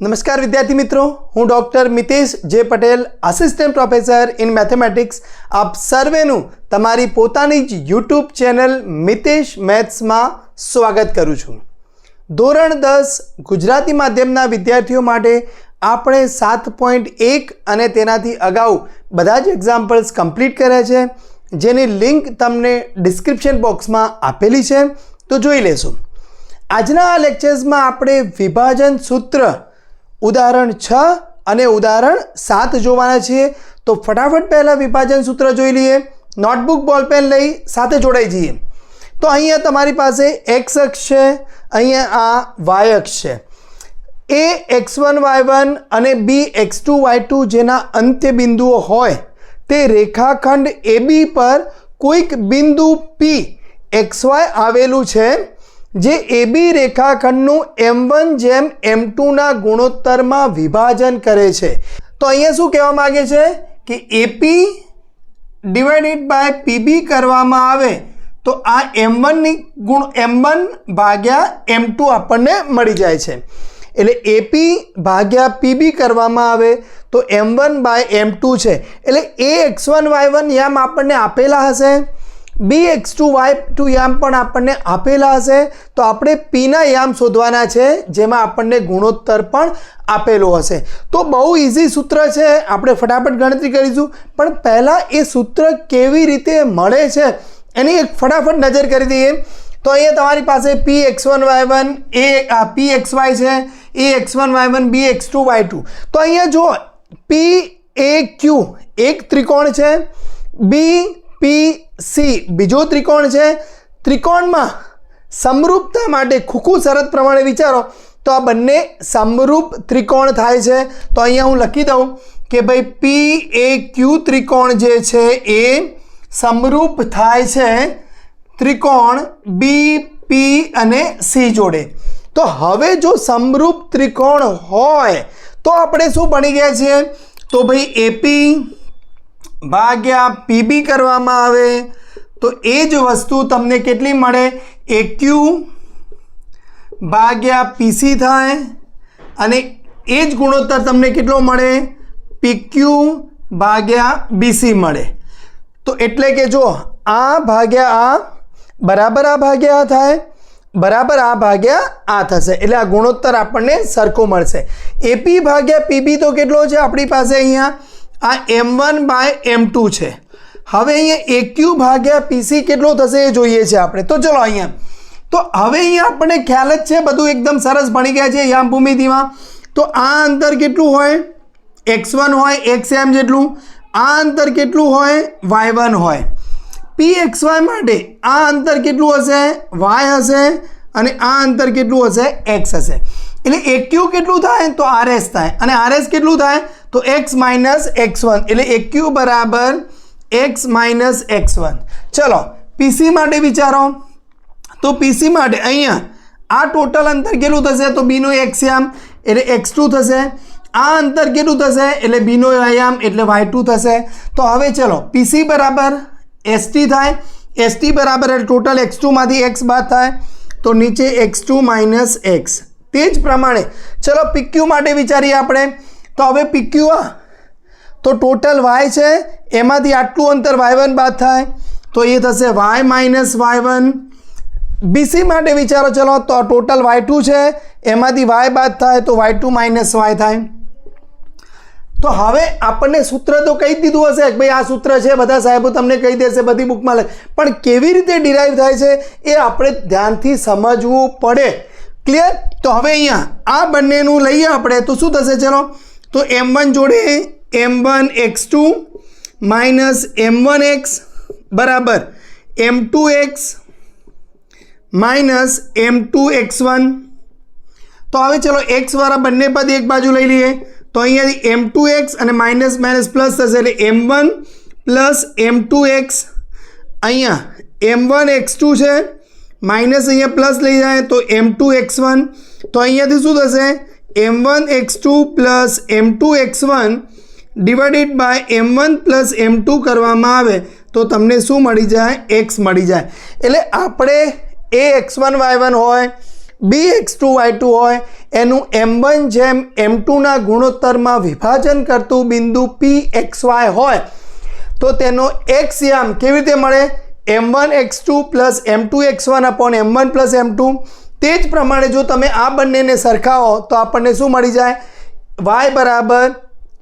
નમસ્કાર વિદ્યાર્થી મિત્રો, હું doctor Mitesh J Patel assistant professor in mathematics આપ સર્વેનું તમારી પોતાની જ યુટ્યુબ ચેનલ મિતેશ મેથ્સમાં સ્વાગત કરું છું. ધોરણ દસ ગુજરાતી માધ્યમના વિદ્યાર્થીઓ માટે આપણે સાત પોઈન્ટ એક અને તેનાથી અગાઉ બધા જ એક્ઝામ્પલ્સ કમ્પ્લીટ કર્યા છે. જેની લિંક તમને ડિસ્ક્રિપ્શન બોક્સમાં આપેલી છે. તો જોઈ લેશું. આજના આ લેક્ચર્સમાં આપણે વિભાજન સૂત્ર ઉદાહરણ છ અને ઉદાહરણ સાત જોવાના છીએ તો ફટાફટ પહેલાં વિભાજન સૂત્ર જોઈ લઈએ. નોટબુક બોલપેન લઈ સાથે જોડાઈ જઈએ. તો અહીંયા તમારી પાસે એક્સ અક્ષ છે, અહીંયા આ વાય અક્ષ છે. A X one Y one અને B X two Y two જેના અંત્ય બિંદુઓ હોય, તે રેખાખંડ એબી પર કોઈક બિંદુ પી એક્સ વાય આવેલું છે. જે એબી રેખાખંડનું એમ વન જેમ એમ ટુના ગુણોત્તરમાં વિભાજન કરે છે. તો અહીંયા શું કહેવા માગે છે? કે એપી ડિવાઇડેડ બાય પીબી કરવામાં આવે તો આ એમ વનની ગુણ એમ વન ભાગ્યા એમ ટુ આપણને મળી જાય છે. એટલે એપી ભાગ્યા પીબી કરવામાં આવે તો M one by M two છે. એટલે A X one Y one યામ આપણને આપેલા હશે. B X two Y two યામ પણ આપણને આપેલા હશે. તો આપણે પીના યામ શોધવાના છે, જેમાં આપણને ગુણોત્તર પણ આપેલો હશે. તો બહુ ઇઝી સૂત્ર છે, આપણે ફટાફટ ગણતરી કરીશું. પણ પહેલાં એ સૂત્ર કેવી રીતે મળે છે, એની એક ફટાફટ નજર કરી દઈએ. તો અહીંયા તમારી પાસે P X one Y one A P X Y છે A X one Y one B X two Y two તો અહીંયા જુઓ પી એ ક્યુ એક ત્રિકોણ છે બી પી સી. બીજો ત્રિકોણ છે. ત્રિકોણમાં સમરૂપતા માટે ખૂખું શરત પ્રમાણે વિચારો. તો આ બંને સમરૂપ ત્રિકોણ થાય છે. તો અહીંયા હું લખી દઉં કે ભાઈ પી એ ક્યુ ત્રિકોણ જે છે એ સમરૂપ થાય છે ત્રિકોણ બી પી અને સી જોડે. તો હવે જો સમરૂપ ત્રિકોણ હોય તો આપણે શું બની ગયા છીએ? તો ભાઈ એપી ભાગ્યા પીબી કરવામાં આવે, તો એ જ વસ્તુ તમને કેટલી મળે? એક્યુ ભાગ્યા પીસી થાય, અને એ જ ગુણોત્તર તમને કેટલો મળે? પીક્યુ ભાગ્યા બીસી મળે. તો એટલે કે જો આ ભાગ્યા આ બરાબર આ ભાગ્યા આ થાય, બરાબર આ ભાગ્યા આ થશે. એટલે આ ગુણોત્તર આપણને સરખો મળશે. એપી ભાગ્યા પીબી તો કેટલો છે આપણી પાસે અહીંયા? આ M one by M two છે. હવે અહીંયા એક્યુ ભાગ્યા પીસી કેટલો થશે એ જોઈએ છે આપણે. તો ચલો અહીંયા. તો હવે અહીંયા આપણને ખ્યાલ જ છે, બધું એકદમ સરસ ભણી ગયા છે યામ ભૂમિતિમાં તો આ અંતર કેટલું હોય? એક્સ વન હોય એક્સ એમ જેટલું. આ અંતર કેટલું હોય? વાય વન હોય. પી એક્સ વાય માટે આ અંતર કેટલું હશે? વાય હશે અને આ અંતર કેટલું હશે? એક્સ હશે. એટલે એક્યુ કેટલું થાય? તો આરએસ થાય. અને આરએસ કેટલું થાય? તો એક્સ માઇનસ એક્સ વન એટલે એક્યુ બરાબર એક્સ માઇનસ એક્સ વન ચલો પીસી માટે વિચારો. તો પીસી માટે અહીંયા આ ટોટલ અંતર કેટલું થશે? તો બીનો એક્સ યામ એટલે એક્સ ટુ થશે. આ અંતર કેટલું થશે? એટલે બીનો આયામ એટલે વાય ટુ થશે. તો હવે ચલો પીસી બરાબર એસટી થાય. એસટી બરાબર એટલે ટોટલ એક્સ ટુમાંથી એક્સ બાદ થાય. તો નીચે એક્સ ટુ માઇનસ એક્સ તે જ પ્રમાણે. ચલો પીક્યુ માટે વિચારીએ આપણે. તો હવે પીક્યુ આ. તો ટોટલ વાય છે, એમાંથી આટલું અંતર વાય વન બાદ થાય. તો એ થશે Y minus Y one BC માટે વિચારો, ચલો, તો ટોટલ વાય ટુ છે, એમાંથી વાય બાદ થાય તો વાય ટુ માઇનસ વાય થાય. તો હવે આપણને સૂત્ર તો કહી દીધું હશે કે ભાઈ આ સૂત્ર છે, બધા સાહેબો તમને કહી દેશે, બધી બુકમાં લખ પણ કેવી રીતે ડિરાઈવ થાય છે, એ આપણે ધ્યાનથી સમજવું પડે. ક્લિયર તો હવે અહીંયા આ બંનેનું લઈએ આપણે. તો શું થશે ચલો? તો એમ વન જોડે M one X two minus M one X બરાબર. M two X minus M two X one તો હવે ચલો એક્સવાળા બંને પદ એક બાજુ લઈ લઈએ. તો અહીંયાથી એમ ટુ એક્સ અને માઇનસ માઇનસ પ્લસ થશે એટલે M one plus M two X અહીંયા એમ વન એક્સ ટુ છે. માઇનસ અહીંયા પ્લસ લઈ જાય તો એમ ટુ એક્સ વન. તો અહીંયાથી શું થશે? M one X two plus M two X one divided by M one plus M two કરવામાં આવે. તો તમને શું મળી જાય? એક્સ મળી જાય. એટલે આપણે A X one Y one હોય, B X two Y two હોય, એનું એમ વન જેમ એમ ટુના ગુણોત્તરમાં વિભાજન કરતું બિંદુ પી એક્સ વાય હોય, તો તેનો એક્સ યામ કેવી રીતે મળે? M one X two plus M two X one upon M one plus M two તે જ પ્રમાણે જો તમે આ બંનેને સરખાવો, તો આપણને શું મળી જાય? વાય બરાબર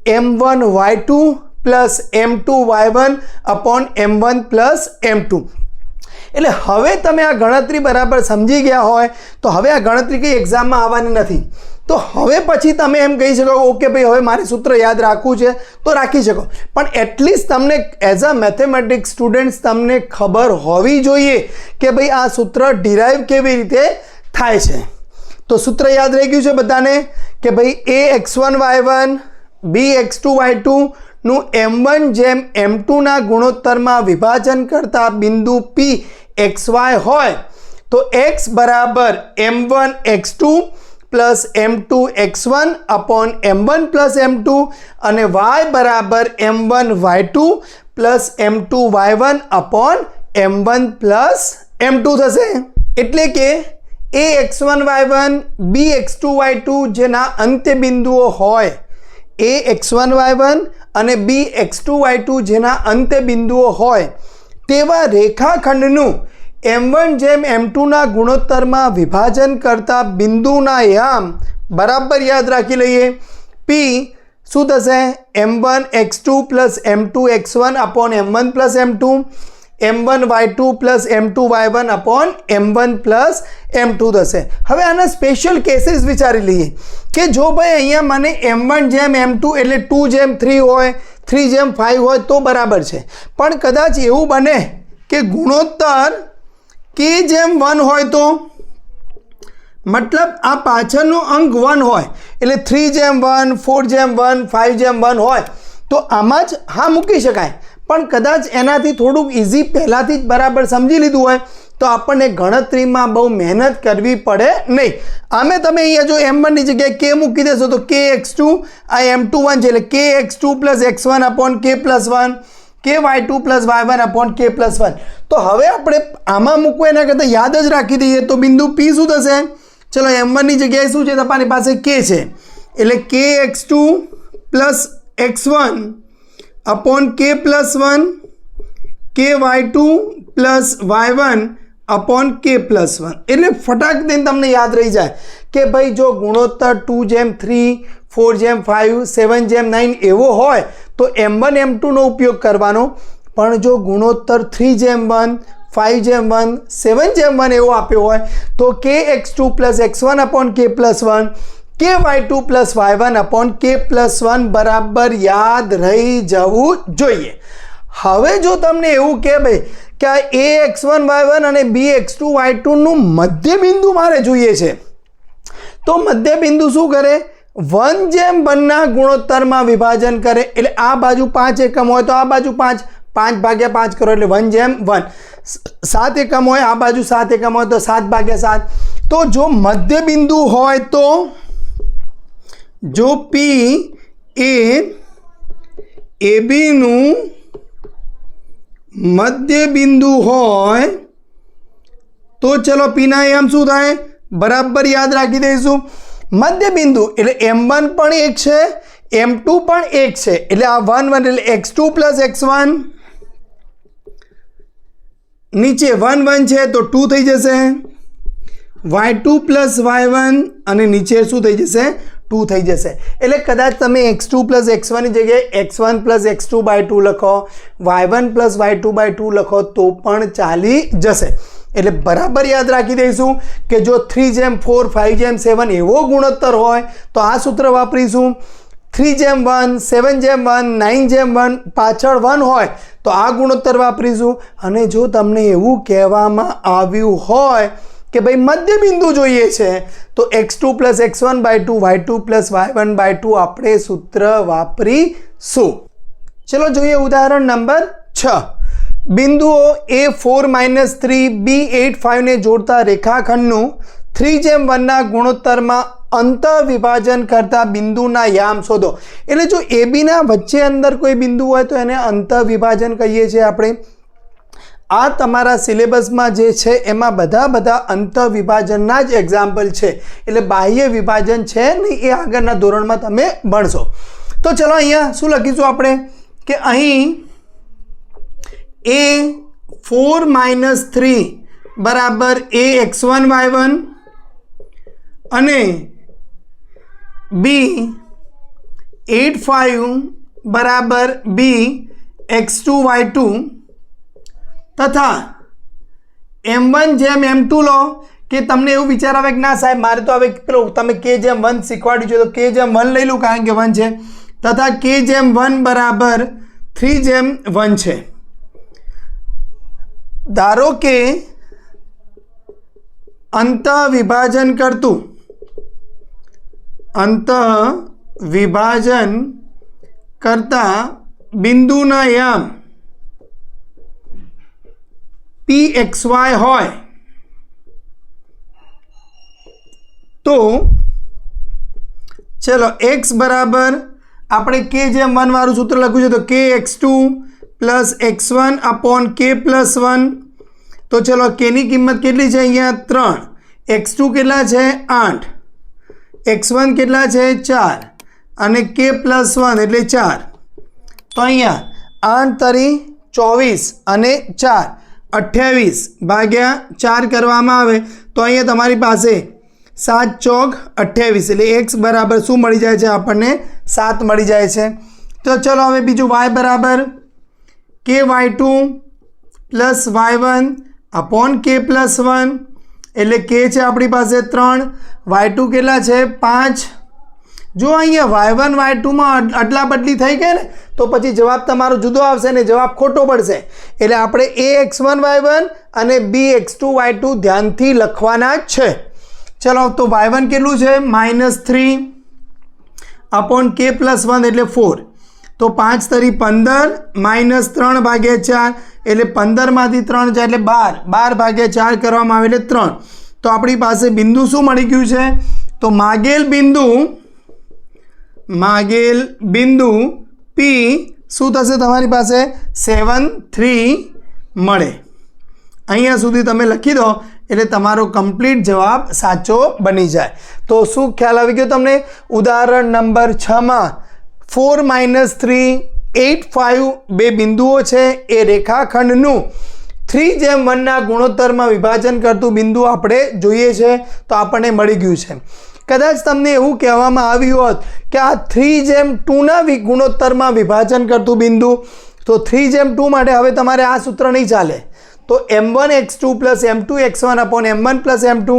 M one Y two plus M two Y one upon M one plus M two એટલે હવે તમે આ ગણતરી બરાબર સમજી ગયા હોય, તો હવે આ ગણતરી કંઈ એક્ઝામમાં આવવાની નથી. તો હવે પછી તમે એમ કહી શકો ઓકે ભાઈ, હવે મારે સૂત્ર યાદ રાખવું છે, તો રાખી શકો. પણ એટલીસ્ટ તમને એઝ અ મેથેમેટિક્સ સ્ટુડન્ટ્સ તમને ખબર હોવી જોઈએ કે ભાઈ આ સૂત્ર ડિરાઈવ કેવી રીતે થાય છે. તો સૂત્ર યાદ રહી ગયું છે બધાને કે ભાઈ A X one Y one B X two Y two નું એમ વન જેમ એમ ટુના ગુણોત્તરમાં વિભાજન કરતા બિંદુ પી એક્સ વાય હોય, તો એક્સ બરાબર M one X two plus M two X one upon M one plus M two અને વાય બરાબર M one Y two plus M two Y one upon M one plus M two થશે. એટલે કે A X one Y one, B X two Y two જેના અંત્ય બિંદુઓ હોય, A X one Y one અને B X two Y two જેના અંત્ય બિંદુઓ હોય, તેવા રેખાખંડનું એમ વન જેમ એમ ટુના ગુણોત્તરમાં વિભાજન કરતા બિંદુના યામ બરાબર યાદ રાખી લઈએ. પી શું થશે? M one X two plus M two X one upon M one plus M two M one Y two plus M two Y one upon M one plus M two થશે. હવે આના special cases વિચારી લઈએ કે જો ભાઈ અહીંયા મને એમ વન જેમ એમ ટુ એટલે ટુ જેમ થ્રી હોય, થ્રી જેમ ફાઇવ હોય તો બરાબર છે. પણ કદાચ એવું બને કે ગુણોત્તર કે જેમ વન હોય તો મતલબ આ પાછળનો અંક વન હોય એટલે થ્રી જેમ વન, ફોર જેમ વન ફાઇવ જેમ વન હોય તો આમાં જ હા મૂકી શકાય. પણ કદાચ એનાથી થોડુંક ઇઝી પહેલાંથી જ બરાબર સમજી લીધું હોય તો આપણને ગણતરીમાં બહુ મહેનત કરવી પડે નહીં. આમે તમે અહીંયા જો એમ વનની જગ્યાએ કે મૂકી દેશો તો કે એક્સ ટુ આ એમ ટુ વન છે એટલે કે X two plus X one upon K plus one K Y two plus Y one upon K plus one તો હવે આપણે આમાં મૂકવું એના કરતાં યાદ જ રાખી દઈએ તો બિંદુ પી શું થશે? ચલો એમ વનની જગ્યાએ શું છે? તમારી પાસે કે છે. એટલે કે X two plus X one upon K plus one K Y two plus Y one upon K plus one એટલે ફટાક દઈને તમને યાદ રહી જાય કે ભાઈ જો ગુણોત્તર ટુ જેમ થ્રી ફોર જેમ ફાઇવ સેવન જેમ નાઇન એવો હોય, તો એમ વન એમ ટુનો ઉપયોગ કરવાનો. પણ જો ગુણોત્તર થ્રી જેમ વન ફાઇવ જેમ વન સેવન જેમ વન એવો આપ્યો હોય, તો K X two plus X one upon K plus one K Y two plus Y one upon K plus one બરાબર યાદ રહી જવું જોઈએ. હવે જો તમને એવું કે ભાઈ કે આ A X one Y one અને B X two Y two મધ્યબિંદુ મારે જોઈએ છે, તો મધ્યબિંદુ શું કરે? વન જેમ વનના ગુણોત્તરમાં વિભાજન કરે, એટલે આ બાજુ પાંચ એકમ હોય તો આ બાજુ પાંચ પાંચ ભાગ્યા પાંચ કરો એટલે વન જેમ વન. સાત એકમ હોય, આ બાજુ સાત એકમ હોય તો સાત ભાગ્યા સાત. તો જો મધ્યબિંદુ હોય તો જો પી એ એ બીનું મધ્યબિંદુ હોય, તો ચલો પીના એમ શું થાય? બરાબર યાદ રાખી દઈશું. મધ્યબિંદુ એટલે એમ વન પણ એક છે એમ ટુ પણ એક છે. એટલે આ વન વન એટલે X two plus X one નીચે વન વન છે, તો ટુ થઈ જશે. Y two plus Y one અને નીચે શું થઈ જશે? ટુ થઈ જશે. એટલે કદાચ તમે એક્સ ટુ પ્લસ એક્સ વનની જગ્યાએ X one plus X two by two લખો Y one plus Y two by two લખો તો પણ ચાલી જશે. એટલે બરાબર યાદ રાખી દઈશું કે જો થ્રી જેમ ફોર ફાઇવ જેમ સેવન એવો ગુણોત્તર હોય, તો આ સૂત્ર વાપરીશું. થ્રી જેમ વન સેવન જેમ વન નાઇન જેમ વન પાછળ વન હોય, તો આ ગુણોત્તર વાપરીશું. અને જો તમને એવું કહેવામાં આવ્યું હોય કે ભાઈ મધ્ય બિંદુ જોઈએ છે, તો X two plus X one by two Y two plus Y one by two આપણે સૂત્ર વાપરીશું. ચલો જોઈએ ઉદાહરણ નંબર છ. બિંદુઓ A four minus three B eight ફાઇવને જોડતા રેખાખંડનું થ્રી જેમ વનના ગુણોત્તરમાં અંતર વિભાજન કરતા બિંદુના યામ શોધો. એટલે જો એબીના વચ્ચે અંદર કોઈ બિંદુ હોય તો એને અંતર વિભાજન કહીએ છીએ આપણે. આ તમારા સિલેબસમાં જે છે, એમાં બધા બધા અંત વિભાજનના જ એક્ઝામ્પલ છે. એટલે બાહ્ય વિભાજન છે નહીં એ આગળના ધોરણમાં તમે ભણશો. તો ચલો અહીંયા શું લખીશું આપણે? કે અહીં એ ફોર માઇનસ થ્રી બરાબર A X one Y one અને બી એટ ફાઇવ બરાબર B X two Y two તથા એમ વન જેમ એમ ટુ લો, કે તમને એવું વિચાર આવે કે ના સાહેબ, મારે તો હવે પેલો તમે કે જેમ વન શીખવાડ્યું છે, તો કે જેમ વન લઈ લઉં, કારણ કે વન છે. તથા કે જેમ વન બરાબર થ્રી જેમ વન છે. ધારો કે અંત વિભાજન કરતું. અંત વિભાજન કરતા બિંદુના યામ પી એક્સ વાય હોય. તો ચલો એક્સ બરાબર આપણે કે જેમ વન વાળું સૂત્ર લખ્યું છે તો k x two plus x one upon k plus one. તો ચલો કેની કિંમત કેટલી છે અહીંયા? ત્રણ. એક્સ ટુ કેટલા છે? આઠ. એક્સ વન કેટલા છે? ચાર. અને કે પ્લસ વન એટલે ચાર. તો અહીંયા આઠ તરી ચોવીસ અને ચાર. અઠ્યાવીસ ભાગ્યા ચાર કરવામાં આવે તો અહીંયા તમારી પાસે સાત ચોક અઠ્યાવીસ એટલે એક્સ બરાબર શું મળી જાય છે? આપણને સાત મળી જાય છે. તો ચલો હવે બીજું વાય બરાબર. K y two plus y one upon k plus one એટલે કે છે આપણી પાસે ત્રણ. વાય ટુ કેટલા છે? પાંચ. જો અહીંયા વાય વન વાય ટુમાં અદલા બદલી થઈ ગઈ ને, તો પછી જવાબ તમારો જુદો આવશે ને જવાબ ખોટો પડશે. એટલે આપણે A x one y one અને B x two y two ધ્યાનથી લખવાના જ છે. ચલો, તો વાય વન કેટલું છે? Minus three upon k plus one એટલે ફોર. તો પાંચ તરી પંદર, માઇનસ ત્રણ ભાગ્યા ચાર, એટલે પંદરમાંથી ત્રણ જાય એટલે બાર. બાર ભાગ્યા ચાર કરવામાં આવે એટલે ત્રણ. તો આપણી પાસે બિંદુ શું મળી ગયું છે? તો માગેલ બિંદુ માગેલ બિંદુ પી શું થશે? તમારી પાસે સેવન થ્રી મળે. અહીંયા સુધી તમે લખી દો, એટલે તમારો કમ્પ્લીટ જવાબ સાચો બની જાય. તો શું ખ્યાલ આવી ગયો તમને? ઉદાહરણ નંબર છમાં four minus three eight five બે બિંદુઓ છે, એ રેખાખંડનું. થ્રી જેમ વનના ગુણોત્તરમાં વિભાજન કરતું બિંદુ આપણે જોઈએ છે, તો આપણને મળી ગયું છે. કદાચ તમને એવું કહેવામાં આવ્યું હોત કે આ થ્રી જેમ ટુના ગુણોત્તરમાં વિભાજન કરતું બિંદુ, તો થ્રી જેમ ટુ માટે હવે તમારે આ સૂત્ર નહીં ચાલે. તો m one x two plus m two x one upon m one plus m two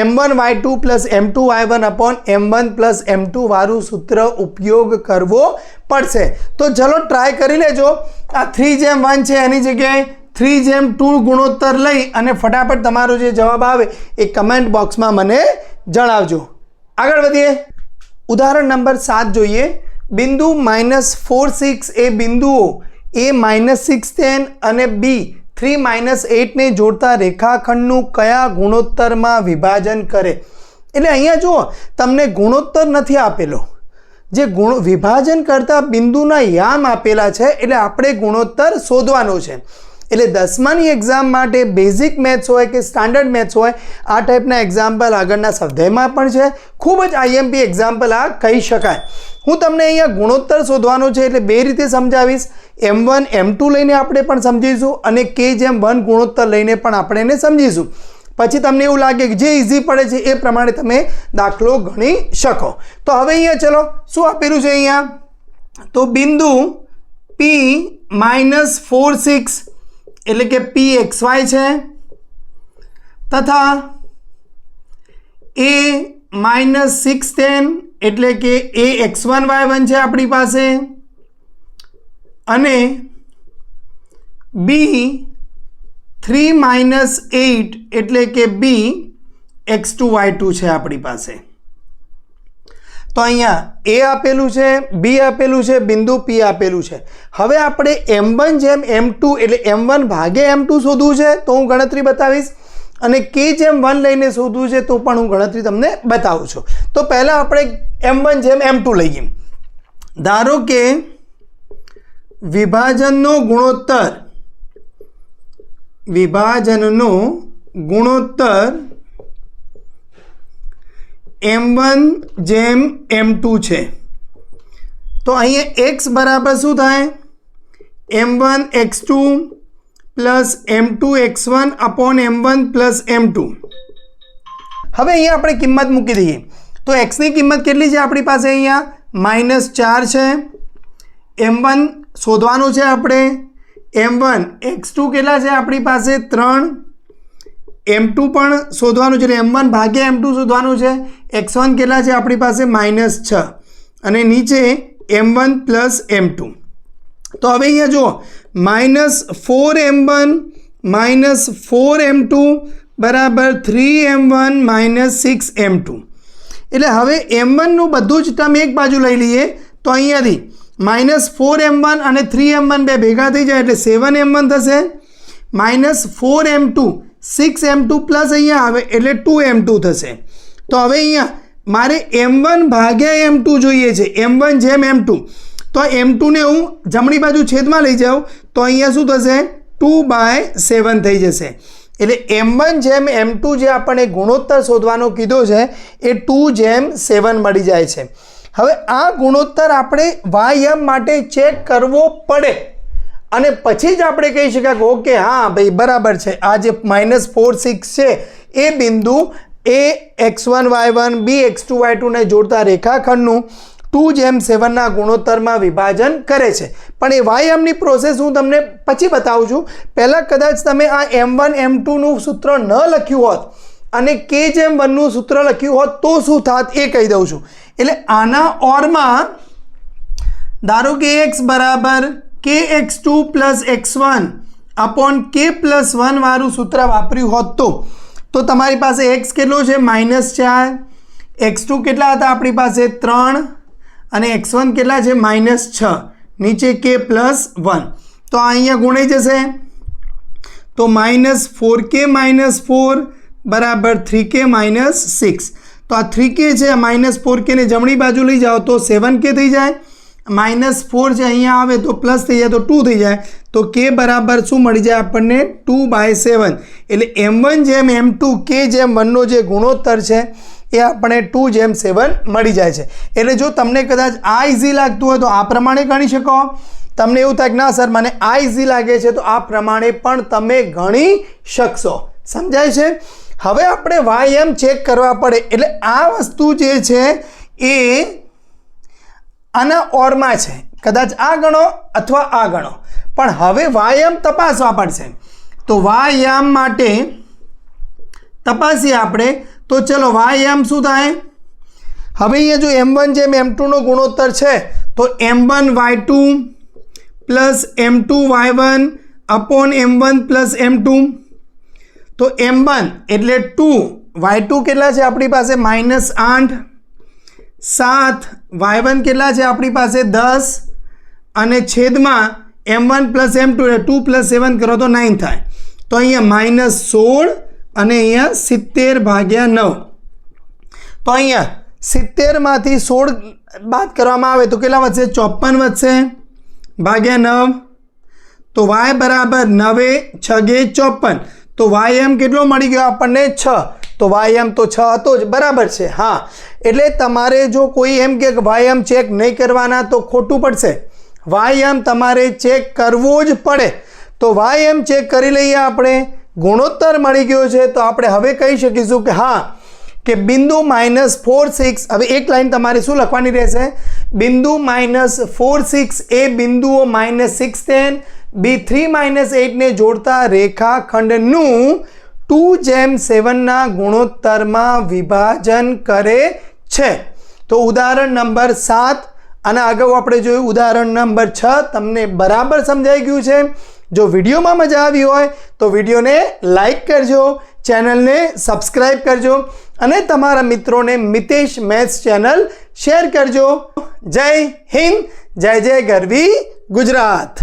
m one y two plus m two y one upon m one plus m two વાળું સૂત્ર ઉપયોગ કરવો પડશે. તો ચલો ટ્રાય કરી લેજો. આ થ્રી જેમ વન છે, એની જગ્યાએ થ્રી જેમ ટુ ગુણોત્તર લઈ અને ફટાફટ તમારો જે જવાબ આવે એ કમેન્ટ બોક્સમાં મને જણાવજો. આગળ વધીએ. ઉદાહરણ નંબર સાત જોઈએ. બિંદુ માઇનસ ફોર સિક્સ એ બિંદુઓ, એ માઇનસ સિક્સ ટેન અને બી થ્રી માઇનસ એટને જોડતા રેખાખંડનું કયા ગુણોત્તરમાં વિભાજન કરે? એટલે અહીંયા જુઓ, તમને ગુણોત્તર નથી આપેલો. જે ગુણ વિભાજન કરતા બિંદુના યામ આપેલા છે, એટલે આપણે ગુણોત્તર શોધવાનો છે. એટલે દસમાની એક્ઝામ માટે બેઝિક મેથ્સ હોય કે સ્ટાન્ડર્ડ મેથ્સ હોય, આ ટાઈપના એક્ઝામ્પલ આગળના સ્વાધ્યાયમાં પણ છે. ખૂબ જ આઈએમપી એક્ઝામ્પલ આ કહી શકાય. હું તમને અહીંયા ગુણોત્તર શોધવાનો છે એટલે બે રીતે સમજાવીશ. એમ વન એમ ટુ લઈને આપણે પણ સમજીશું અને કે જેમ વન ગુણોત્તર લઈને પણ આપણે એને સમજીશું. પછી તમને એવું લાગે કે જે ઇઝી પડે છે એ પ્રમાણે તમે દાખલો ગણી શકો. તો હવે અહીંયા ચલો, શું આપેલું છે અહીંયા? તો બિંદુ પી માઇનસ ફોર સિક્સ એટલે કે પી એક્સ વાય છે, તથા એ માઇનસ સિક્સ ટેન એટલે કે A x one y one છે આપણી પાસે, અને બી થ્રી માઇનસ એઇટ એટલે કે B x two y two છે આપણી પાસે. તો અહીંયા એ આપેલું છે બી આપેલું છે, બિંદુ પી આપેલું છે. હવે આપણે એમ વન જેમ એમ ટુ એટલે એમ વન ભાગે એમ ટુ શોધવું છે તો હું ગણતરી બતાવીશ. અને કે જેમ વન લઈને શોધવું છે તો પણ હું ગણતરી તમને બતાવું છું. તો પહેલાં આપણે એમ વન જેમ એમ ટુ લઈએ ધારો કે વિભાજનનો ગુણોત્તર વિભાજનનો ગુણોત્તર એમ વન જેમ એમ ટુ છે. તો અહીંયા એક્સ બરાબર શું થાય? M one x two plus m two x one upon m one plus m two હવે અહીંયા આપણે કિંમત મૂકી દઈએ. તો એક્સની કિંમત કેટલી છે આપણી પાસે અહીંયા? માઇનસ ચાર છે. એમ વન શોધવાનું છે આપણે. એમ વન એક્સ ટુ કેટલા છે આપણી પાસે? ત્રણ. એમ ટુ પણ શોધવાનું છે એટલે એમ વન ભાગ્યા એમ ટુ શોધવાનું છે. એક્સ વન કેટલા છે આપણી પાસે? માઇનસ છ. અને નીચે m one plus m two. તો હવે અહીંયા જુઓ. Minus four m one, minus four m two, બરાબર three m one, minus six m two. એટલે હવે એમ વનનું બધું જ ટર્મ એક બાજુ લઈ લઈએ, તો અહીંયાથી માઇનસ ફોર એમ વન અને થ્રી એમ વન બે ભેગા થઈ જાય એટલે સેવન એમ વન થશે. Minus four m two six m two plus અહીંયા આવે, એટલે ટુ એમ ટુ થશે. તો હવે અહીંયા મારે એમ વન ભાગ્યા એમ ટુ જોઈએ છે. એમ વન જેમ એમ ટુ તો એમ ટુને હું જમણી બાજુ છેદમાં લઈ જાઉં, તો અહીંયા શું થશે? ટુ બાય સેવન થઈ જશે. એટલે એમ વન જેમ એમ ટુ જે આપણને ગુણોત્તર શોધવાનો કીધો છે, એ ટુ જેમ સેવન મળી જાય છે. હવે આ ગુણોત્તર આપણે વાય એમ માટે ચેક કરવો પડે. અને પછી જ આપણે કહી શકાય કે, ઓકે, હા, ભાઈ, બરાબર છે. આ જે માઇનસ ફોર સિક્સ છે, એ બિંદુ A x one y one B x two Y ટુને જોડતા રેખાખંડનું ટુ જેમ સેવનના ગુણોત્તરમાં વિભાજન કરે છે. પણ એ વાય એમની પ્રોસેસ હું તમને પછી બતાવું છું. પહેલાં કદાચ તમે આ એમ વન એમ ટુનું સૂત્ર ન લખ્યું હોત અને કે જેમ વનનું સૂત્ર લખ્યું હોત, તો શું થાત એ કહી દઉં છું. એટલે આના ઓરમાં ધારો કે એક્સ બરાબર k x two plus x one upon k plus one વાળું સૂત્ર વાપર્યું હોત તો. તો તમારી પાસે એક્સ કેટલો છે? માઇનસ ચાર. એક્સ ટુ કેટલા હતા આપણી પાસે? ત્રણ. અને એક્સ વન કેટલા છે? માઇનસ છ. નીચે કે પ્લસ વન તો અહીંયા ગુણાઈ જશે. તો minus four k minus four બરાબર થ્રી કે માઇનસ સિક્સ તો આ થ્રી કે છે માઇનસ ફોર કેને જમણી બાજુ લઈ જાઓ તો સેવન કે થઈ જાય. માઇનસ ફોર છે અહીંયા આવે તો પ્લસ થઈ જાય તો ટુ થઈ જાય. તો કે બરાબર શું મળી જાય આપણને? Two by seven. એટલે એમ વન જેમ એમ ટુ, કે જેમ વનનો જે ગુણોત્તર છે, એ આપણે ટુ જેમ સેવન મળી જાય છે. એટલે જો તમને કદાચ આ ઇઝી લાગતું હોય તો આ પ્રમાણે ગણી શકો. તમને એવું થાય કે ના સર, મને આ ઇઝી લાગે છે, તો આ પ્રમાણે પણ તમે ગણી શકશો. સમજાય છે? હવે આપણે વાય એમ ચેક કરવા પડે. એટલે આ વસ્તુ જે છે, એ આના ઓરમાં છે. કદાચ આ ગણો અથવા આ ગણો. પણ હવે વાયામ તપાસવા પડશે. તો વાયામ માટે તપાસીએ આપણે. તો ચલો વાયામ શું થાય? હવે અહીંયા જો એમ વન જેમ એમ ટુનો ગુણોત્તર છે, તો m one y two plus m two y one upon m one plus m two. તો એમ વન એટલે ટુ. વાય ટુ કેટલા છે આપણી પાસે? માઇનસ આઠ. સાત વાય વન કેટલા છે આપણી પાસે? દસ. અને છેદમાં m one plus m two two plus seven કરો તો નાઇન થાય. તો અહીંયા માઇનસ સોળ અને અહીંયા સિત્તેર ભાગ્યા નવ. તો અહીંયા સિત્તેરમાંથી સોળ બાદ કરવામાં આવે તો કેટલા વધશે? ચોપન વધશે. ભાગ્યા નવ. તો વાય બરાબર નવે છગે ચોપન. તો વાય એમ કેટલો મળી ગયો આપણને? છ. તો વાયમ તો છ હતો જ, બરાબર છે, હા. એટલે તમારે જો કોઈ એમ કે વાય એમ ચેક નહીં કરવાના તો ખોટું પડશે. વાયમ તમારે ચેક કરવો જ પડે. તો વાય એમ ચેક કરી લઈએ આપણે. ગુણોત્તર મળી ગયો છે, તો આપણે હવે કહી શકીશું કે હા, કે બિંદુ માઇનસ ફોર સિક્સ, હવે એક લાઈન તમારે શું લખવાની રહેશે? બિંદુ માઇનસ ફોર સિક્સ એ બિંદુઓ minus six ten B three minus એટને જોડતા રેખાખંડનું ટુ જેમ સેવનના ગુણોત્તરમાં વિભાજન કરે છે. તો ઉદાહરણ નંબર સાત, અને અગાઉ આપણે જોયું ઉદાહરણ નંબર છ, તમને બરાબર સમજાઈ ગયું છે. જો વિડીયોમાં મજા આવી હોય, તો વિડીયોને લાઈક કરજો, ચેનલને સબસ્ક્રાઈબ કરજો, અને તમારા મિત્રોને મિતેશ મેથ્સ ચેનલ શેર કરજો. જય હિન્દ, જય જય ગરવી ગુજરાત.